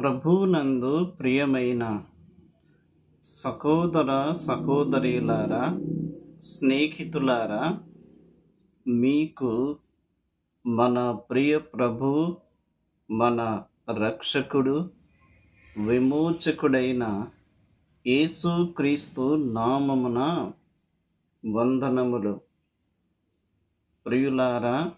ప్రభునందు ప్రియమైన సహోదర సహోదరులారా స్నేహితులారా మీకు మన ప్రియ ప్రభు మన రక్షకుడు విమోచకుడైన యేసుక్రీస్తు నామమున వందనములు. ప్రియులారా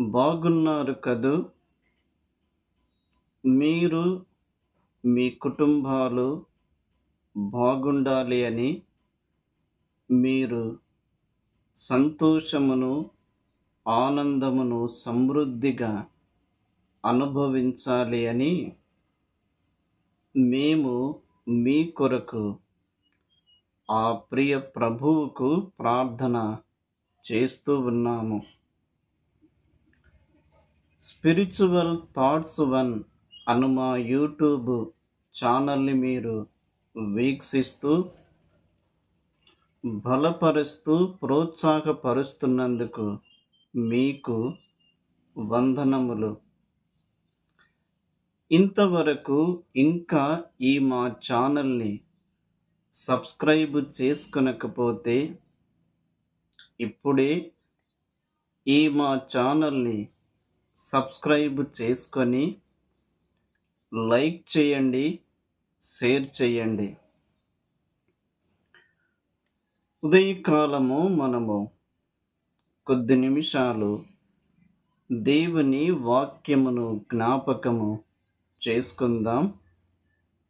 బాగున్నారు కదూ? మీరు మీ కుటుంబాలు బాగుండాలి అని మీరు సంతోషమును ఆనందమును సమృద్ధిగా అనుభవించాలి అని మేము మీ కొరకు ఆ ప్రియ ప్రభువుకు ప్రార్థన చేస్తూ ఉన్నాము. స్పిరిచువల్ థాట్స్ వన్ అను మా యూట్యూబ్ ఛానల్ని మీరు వీక్షిస్తూ బలపరుస్తూ ప్రోత్సాహపరుస్తున్నందుకు మీకు వందనములు. ఇంతవరకు ఇంకా ఈ మా ఛానల్ని సబ్స్క్రైబ్ చేసుకొనకపోతే ఇప్పుడే ఈ మా ఛానల్ని సబ్స్క్రైబ్ చేసుకొని లైక్ చేయండి షేర్ చేయండి. ఉదయకాలము మనము కొద్ది నిమిషాలు దేవుని వాక్యమును జ్ఞాపకము చేసుకుందాం.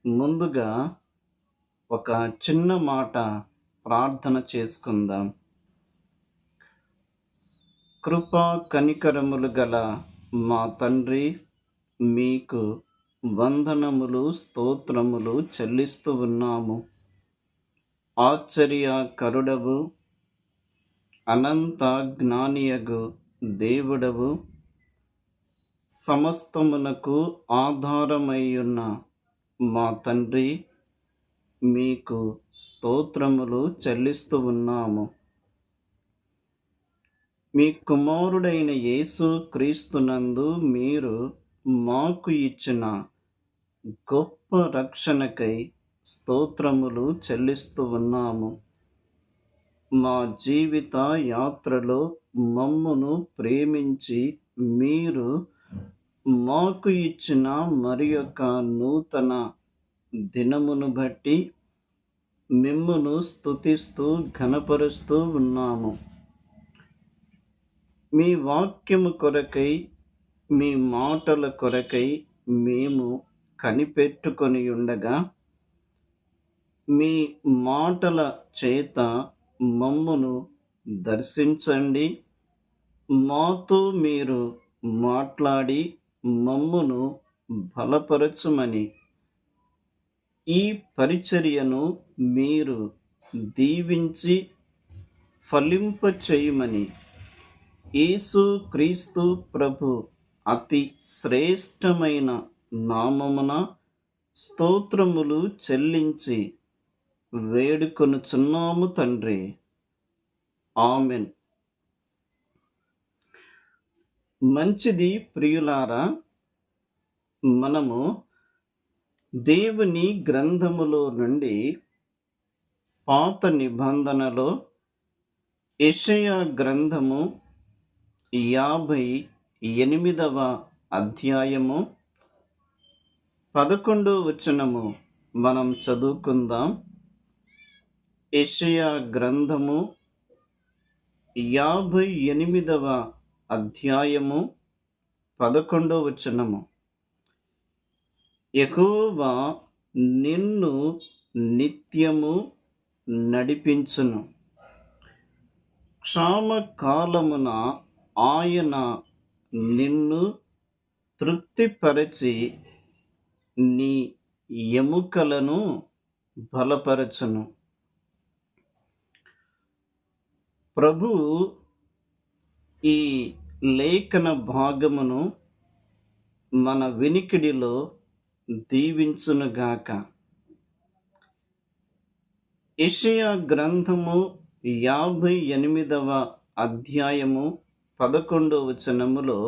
ముందుగా ఒక చిన్న మాట ప్రార్థన చేసుకుందాం. కృపా కనికరములు గల మా తండ్రి మీకు వందనములు స్తోత్రములు చెల్లిస్తూ ఉన్నాము. ఆశ్చర్య కరుడవు అనంత జ్ఞానియగు దేవుడవు సమస్తమునకు ఆధారమయ్యున్న మా తండ్రి మీకు స్తోత్రములు చెల్లిస్తూ ఉన్నాము. మీ కుమారుడైన యేసు క్రీస్తునందు మీరు మాకు ఇచ్చిన గొప్ప రక్షణకై స్తోత్రములు చెల్లిస్తూ ఉన్నాము. మా జీవిత యాత్రలో మమ్మును ప్రేమించి మీరు మాకు ఇచ్చిన మరి యొక్క నూతన దినమును బట్టి మిమ్మును స్తుతిస్తూ ఘనపరుస్తూ ఉన్నాము. మీ వాక్యము కొరకై మీ మాటల కొరకై మేము కనిపెట్టుకొని ఉండగా మీ మాటల చేత మమ్మును దర్శించండి. మాతో మీరు మాట్లాడి మమ్మును బలపరచుమని. ఈ పరిచర్యను మీరు దీవించి ఫలింప చేయమని యేసు క్రీస్తు ప్రభు అతి శ్రేష్టమైన నామమున స్తోత్రములు చెల్లించి వేడుకొనుచున్నాము తండ్రి. ఆమెన్. మంచిది ప్రియులారా మనము దేవుని గ్రంథములో నుండి పాత నిబంధనలో యెషయా గ్రంథము యాభై ఎనిమిదవ అధ్యాయము పదకొండో వచనము. మనం చదువుకుందాం. యెషయా గ్రంథము యాభై ఎనిమిదవ అధ్యాయము పదకొండో వచనము. యెహోవా నిన్ను నిత్యము నడిపించును. క్షామకాలమున ఆయన నిన్ను తృప్తిపరచి నీ ఎముకలను బలపరచును. ప్రభు ఈ లేఖన భాగమును మన వినికిడిలో దీవించునుగాక ఇషయా గ్రంథము యాభై ఎనిమిదవ అధ్యాయము పదకొండవ వచనములో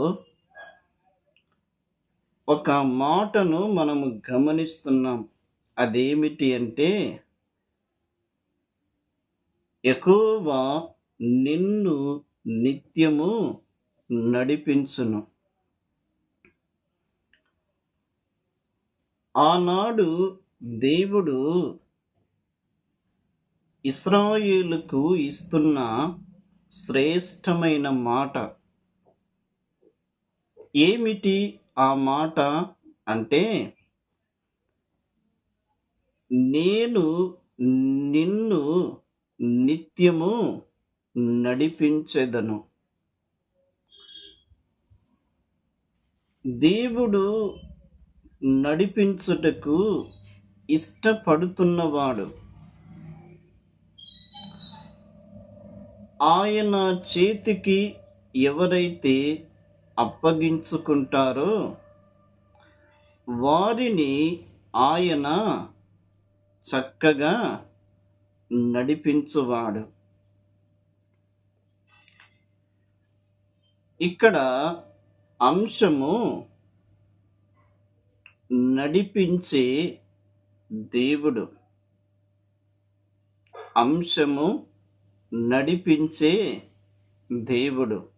ఒక మాటను మనము గమనిస్తున్నాం. అదేమిటి అంటే ఎక్కువ నిన్ను నిత్యము నడిపించును. ఆనాడు దేవుడు ఇస్రాయేలుకు ఇస్తున్న శ్రేష్టమైన మాట ఏమిటి? ఆ మాట అంటే నేను నిన్ను నిత్యము నడిపించెదను. దేవుడు నడిపించుటకు ఇష్టపడుతున్నవాడు. ఆయన చేతికి ఎవరైతే అప్పగించుకుంటారో. వారిని ఆయన చక్కగా నడిపించువాడు. ఇక్కడ అంశము నడిపించే దేవుడు. అంశము నడిపించే దేవుడు.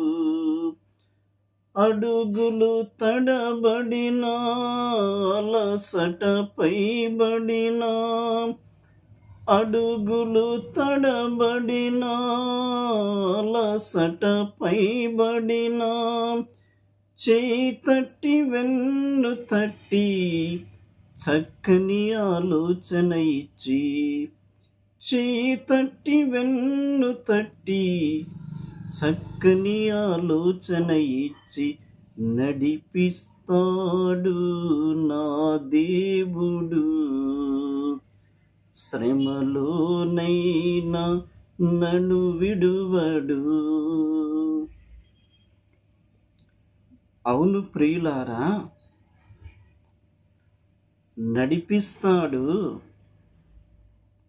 అడుగులు తడబడిన అలసట పైబడినా అడుగులు తడబడిన అలసట పైబడినా చేయి తట్టి వెన్ను తట్టి చక్కని ఆలోచన ఇచ్చి చేయి తట్టి వెన్ను తట్టి చక్కని ఆలోచన ఇచ్చి నడిపిస్తాడు నా దేవుడు. శ్రమలోనైనా నన్ను విడువడు. అవును ప్రియులారా నడిపిస్తాడు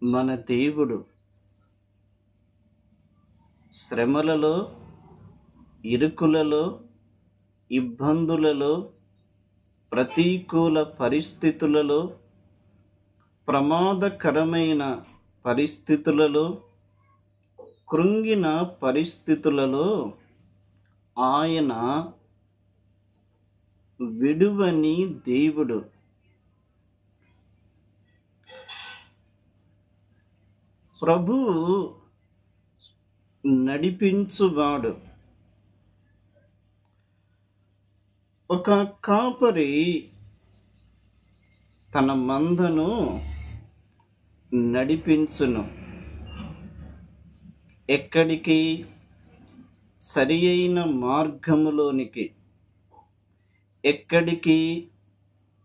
మన దేవుడు. శ్రమలలో ఇరుకులలో ఇబ్బందులలో ప్రతికూల పరిస్థితులలో ప్రమాదకరమైన పరిస్థితులలో కృంగిన పరిస్థితులలో ఆయన విడువని దేవుడు. ప్రభువు నడిపించువాడు. ఒక కాపరి తన మందను నడిపించును. ఎక్కడికి? సరి అయిన మార్గములోనికి. ఎక్కడికి?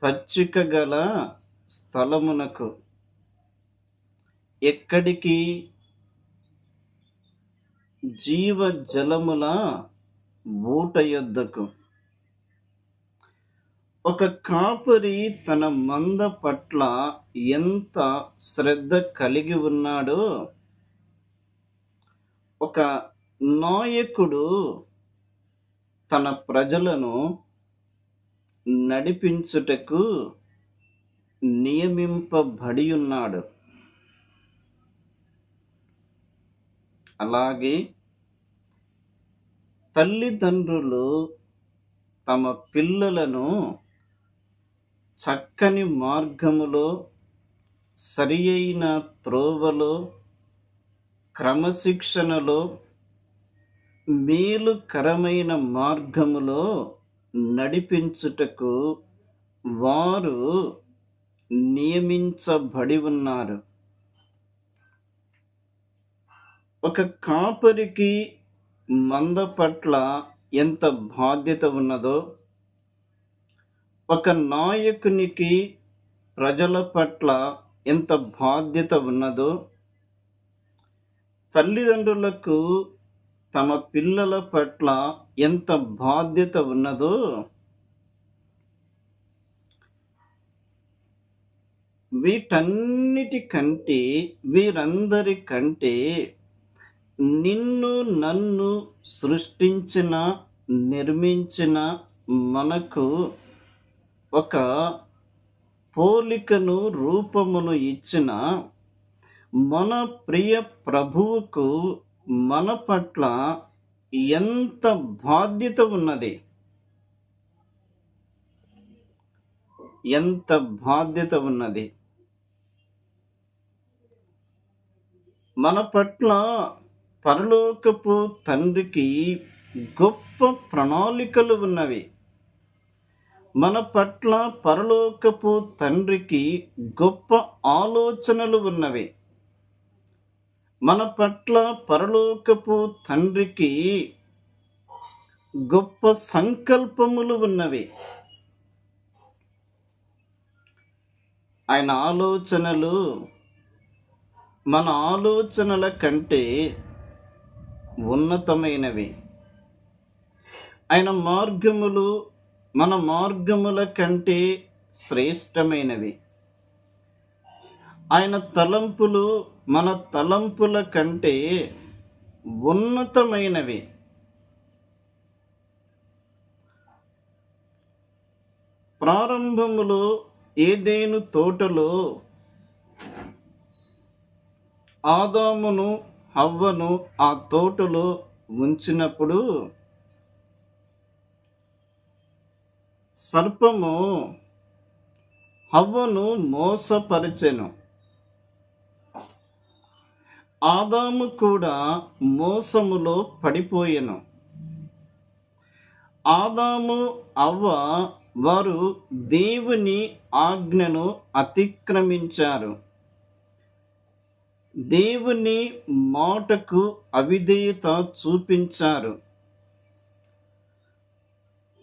పచ్చిక గల స్థలమునకు. ఎక్కడికి? జీవ జలముల ఊట యొద్దకు ఒక కాపరి తన మంద పట్ల ఎంత శ్రద్ధ కలిగి ఉన్నాడో ఒక నాయకుడు తన ప్రజలను నడిపించుటకు నియమింపబడి ఉన్నాడు అలాగే తల్లిదండ్రులు తమ పిల్లలను చక్కని మార్గములో సరి అయిన త్రోవలో క్రమశిక్షణలో మేలుకరమైన మార్గములో నడిపించుటకు వారు నియమించబడి ఉన్నారు. ఒక కాపరికి మంద పట్ల ఎంత బాధ్యత ఉన్నదో ఒక నాయకునికి ప్రజల పట్ల ఎంత బాధ్యత ఉన్నదో తల్లిదండ్రులకు తమ పిల్లల పట్ల ఎంత బాధ్యత ఉన్నదో వీటన్నిటికంటే వీరందరికంటే నిన్ను నన్ను సృష్టించిన నిర్మించిన మనకు ఒక పోలికను రూపమును ఇచ్చిన మన ప్రియ ప్రభువుకు మన పట్ల ఎంత బాధ్యత ఉన్నది? ఎంత బాధ్యత ఉన్నది? మన పట్ల పరలోకపు తండ్రికి గొప్ప ప్రణాళికలు ఉన్నవి. మన పట్ల పరలోకపు తండ్రికి గొప్ప ఆలోచనలు ఉన్నవి. మన పట్ల పరలోకపు తండ్రికి గొప్ప సంకల్పములు ఉన్నవి. ఆయన ఆలోచనలు మన ఆలోచనల కంటే ఉన్నతమైనవి. ఆయన మార్గములు మన మార్గముల కంటే శ్రేష్టమైనవి. ఆయన తలంపులు మన తలంపుల కంటే ఉన్నతమైనవి. ప్రారంభములో ఏదేను తోటలో ఆదామును హవ్వను ఆ తోటలో ఉంచినప్పుడు సర్పము హవ్వను మోసపరిచెను. ఆదాము కూడా మోసములో పడిపోయెను. ఆదాము అవ్వ వారు దేవుని ఆజ్ఞను అతిక్రమించారు. దేవుని మాటకు అవిధేయత చూపించారు.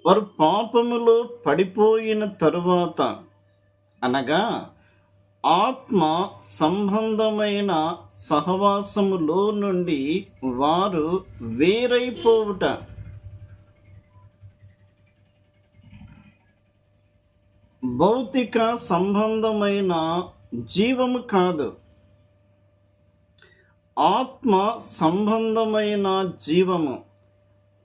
వారు పాపములో పడిపోయిన తరువాత అనగా ఆత్మ సంబంధమైన సహవాసములో నుండి వారు వేరైపోవుట. భౌతిక సంబంధమైన జీవము కాదు. ఆత్మ సంబంధమైన జీవము.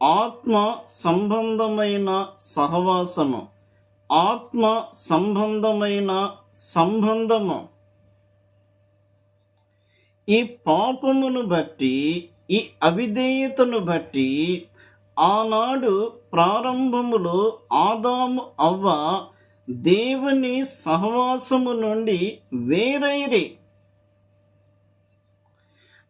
ఆత్మ సంబంధమైన సహవాసము. ఆత్మ సంబంధమైన సంబంధము. ఈ పాపమును బట్టి ఈ అవిధేయతను బట్టి ఆనాడు ప్రారంభములో ఆదాము అవ్వ దేవుని సహవాసము నుండి వేరైరి.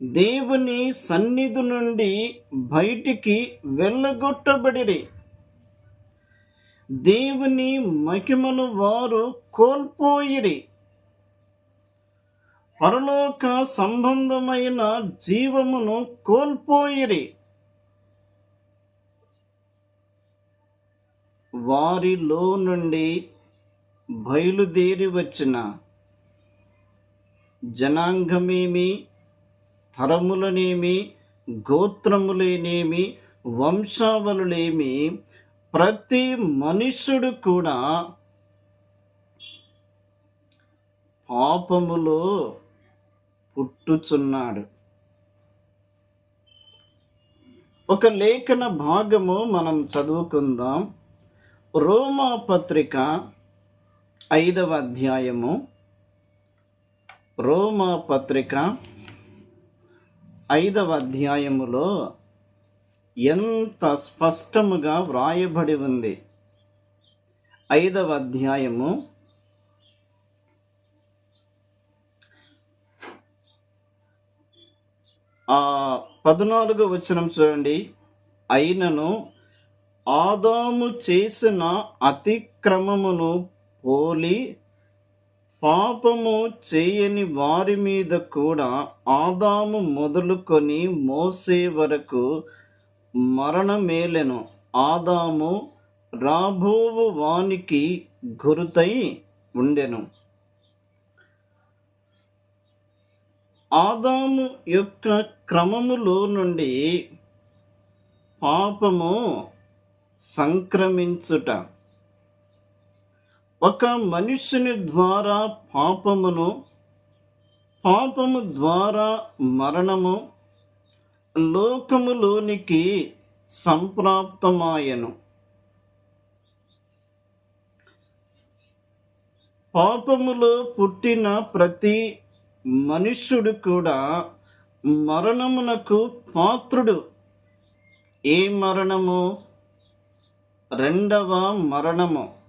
దేవుని సన్నిధి నుండి బయటికి వెళ్ళగొట్టబడిరి. దేవుని మహిమను వారు కోల్పోయిరి. పరలోక సంబంధమైన జీవమును కోల్పోయిరి. వారిలో నుండి బయలుదేరి వచ్చిన జనాంగమేమి? తరములనేమి గోత్రములేనేమి వంశావళులేమి ప్రతి మనుష్యుడు కూడా పాపములో పుట్టుచున్నాడు. ఒక లేఖన భాగము మనం చదువుకుందాం. రోమా పత్రిక ఐదవ అధ్యాయము. రోమా పత్రిక ఐదవ అధ్యాయములో ఎంత స్పష్టముగా వ్రాయబడి ఉంది? ఐదవ అధ్యాయము ఆ పద్నాలుగు వచనం చూడండి. అయినను ఆదాము చేసిన అతిక్రమమును పోలి పాపము చేయని వారి మీద కూడా ఆదాము మొదలుకొని మోసే వరకు మరణమేలెను. ఆదాము రాబోవు వానికి గురుతై ఉండెను. ఆదాము యొక్క క్రమములో నుండి పాపము సంక్రమించుట ఒక మనుషుని ద్వారా పాపమును పాపము ద్వారా మరణము లోకములోనికి సంప్రాప్తమాయను. పాపములో పుట్టిన ప్రతి మనుష్యుడు కూడా మరణమునకు పాత్రుడు. ఏ మరణము? రెండవ మరణము.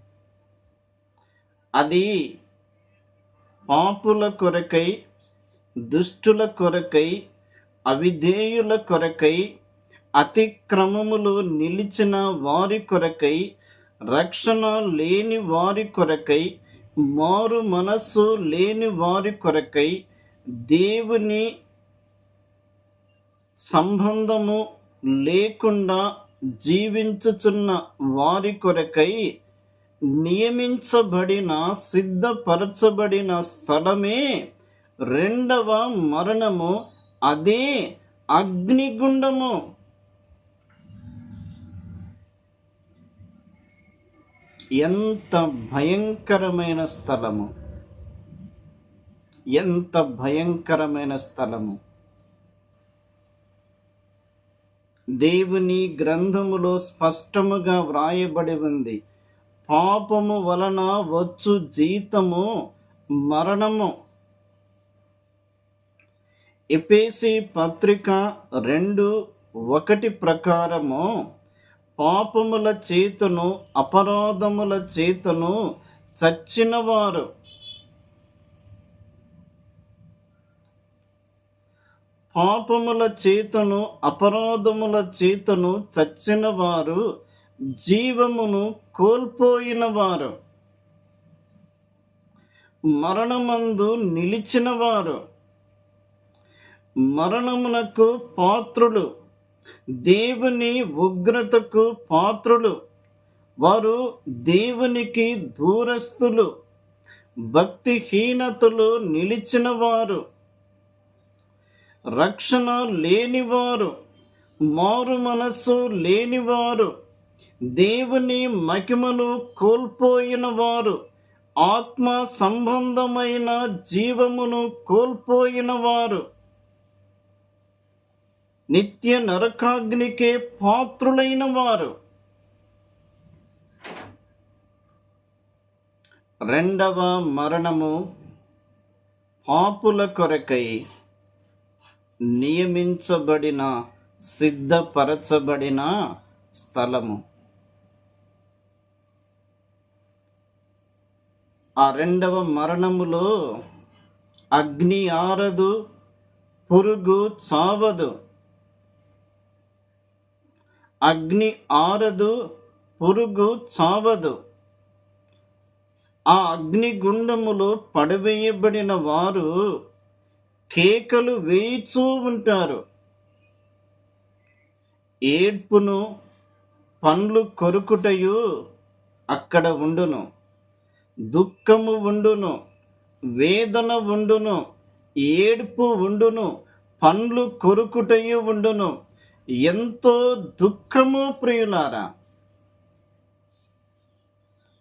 అది పాపుల కొరకై దుష్టుల కొరకై అవిధేయుల కొరకై అతిక్రమములు నిలిచిన వారి కొరకై రక్షణ లేని వారి కొరకై మారు మనస్సు లేని వారి కొరకై దేవుని సంబంధము లేకుండా జీవించుచున్న వారి కొరకై నియమించబడిన సిద్ధపరచబడిన స్థలమే రెండవ మరణము అదే అగ్నిగుండము. ఎంత భయంకరమైన స్థలము. ఎంత భయంకరమైన స్థలము. దేవుని గ్రంథములో స్పష్టముగా వ్రాయబడి ఉంది. పాపము వలన వచ్చు జీతము మరణము. ఎపేసి పత్రిక రెండు ఒకటి ప్రకారము పాపముల చేతను అపరాధముల చేతను చచ్చినవారు. పాపముల చేతను అపరాధముల చేతను చచ్చినవారు. జీవమును కోల్పోయిన వారు. మరణమందు నిలిచిన వారు. మరణమునకు పాత్రులు. దేవుని ఉగ్రతకు పాత్రులు. వారు దేవునికి దూరస్తులు భక్తిహీనతలు నిలిచిన వారు. రక్షణ లేనివారు. మారు మనస్సు లేనివారు. దేవుని మహిమను కోల్పోయిన వారు ఆత్మ సంబంధమైన జీవమును కోల్పోయిన వారు. నిత్య నరకాగ్నికే పాత్రులైన వారు. రెండవ మరణము పాపుల కొరకై నియమించబడిన సిద్ధపరచబడిన స్థలము. ఆ రెండవ మరణములో అగ్ని ఆరదు పురుగు చావదు. అగ్ని ఆరదు పురుగు చావదు. ఆ అగ్నిగుండములో పడవేయబడిన వారు కేకలు వేయిచూ ఉంటారు. ఏడ్పును పండ్లు కొరుకుటయు అక్కడ ఉండును. దుఃఖము ఉండును వేదన ఉండును ఏడుపు ఉండును పండ్లు కొరుకుటయు ఉండును. ఎంతో దుఃఖము ప్రియులారా.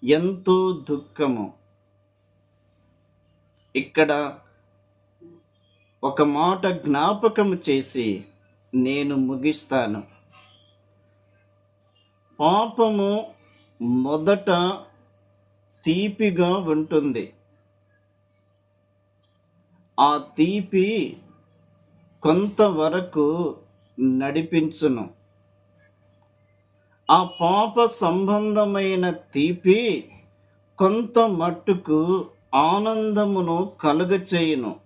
ఎంతో దుఃఖము. ఇక్కడ ఒక మాట జ్ఞాపకం చేసి నేను ముగిస్తాను. పాపము మొదట తీపిగా ఉంటుంది ఆ తీపి కొంతవరకు నడిపించును. ఆ పాప సంబంధమైన తీపి కొంత మట్టుకు ఆనందమును కలుగచేయును.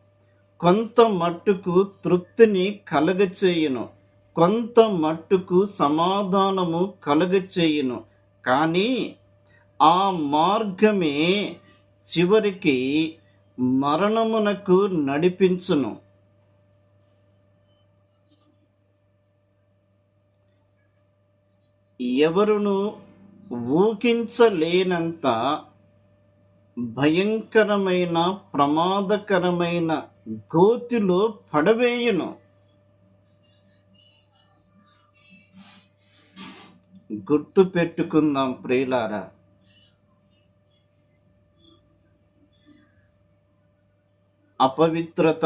కొంత మట్టుకు తృప్తిని కలుగచేయును. కొంత మట్టుకు సమాధానము కలుగచేయును. కానీ ఆ మార్గమే చివరికి మరణమునకు నడిపించును. ఎవరును ఊహించలేనంత భయంకరమైన ప్రమాదకరమైన గోతిలో పడవేయును. గుర్తు పెట్టుకుందాం ప్రియులారా అపవిత్రత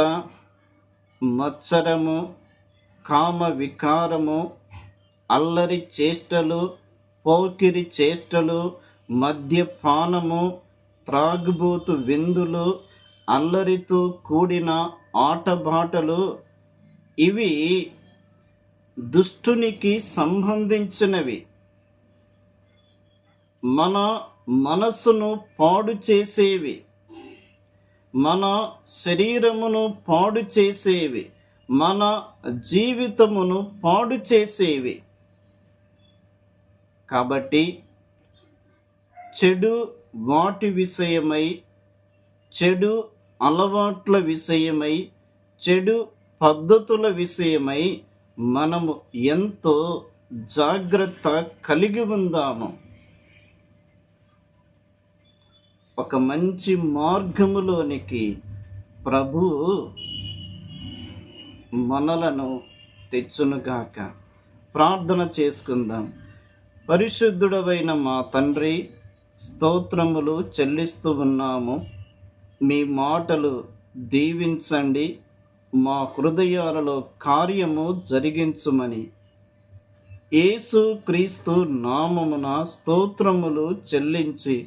మత్సరము కామ వికారము అల్లరి చేష్టలు పోకిరి చేష్టలు మద్యపానము త్రాగుబోతు విందులు అల్లరితో కూడిన ఆటబాటలు ఇవి దుష్టునికి సంబంధించినవి. మన మనస్సును పాడు చేసేవి. మన శరీరమును పాడు చేసేవి. మన జీవితమును పాడు చేసేవి. కాబట్టి చెడు వాటి విషయమై చెడు అలవాట్ల విషయమై చెడు పద్ధతుల విషయమై మనము ఎంతో జాగ్రత్త కలిగి ఉందాము. ఒక మంచి మార్గములోనికి ప్రభు మనలను తెచ్చునుగాక. ప్రార్థన చేసుకుందాం. పరిశుద్ధుడవైన మా తండ్రి స్తోత్రములు చెల్లిస్తూ ఉన్నాము. మీ మాటలు దీవించండి. మా హృదయాలలో కార్యము జరిగించుమని. యేసు క్రీస్తు నామమున స్తోత్రములు చెల్లించి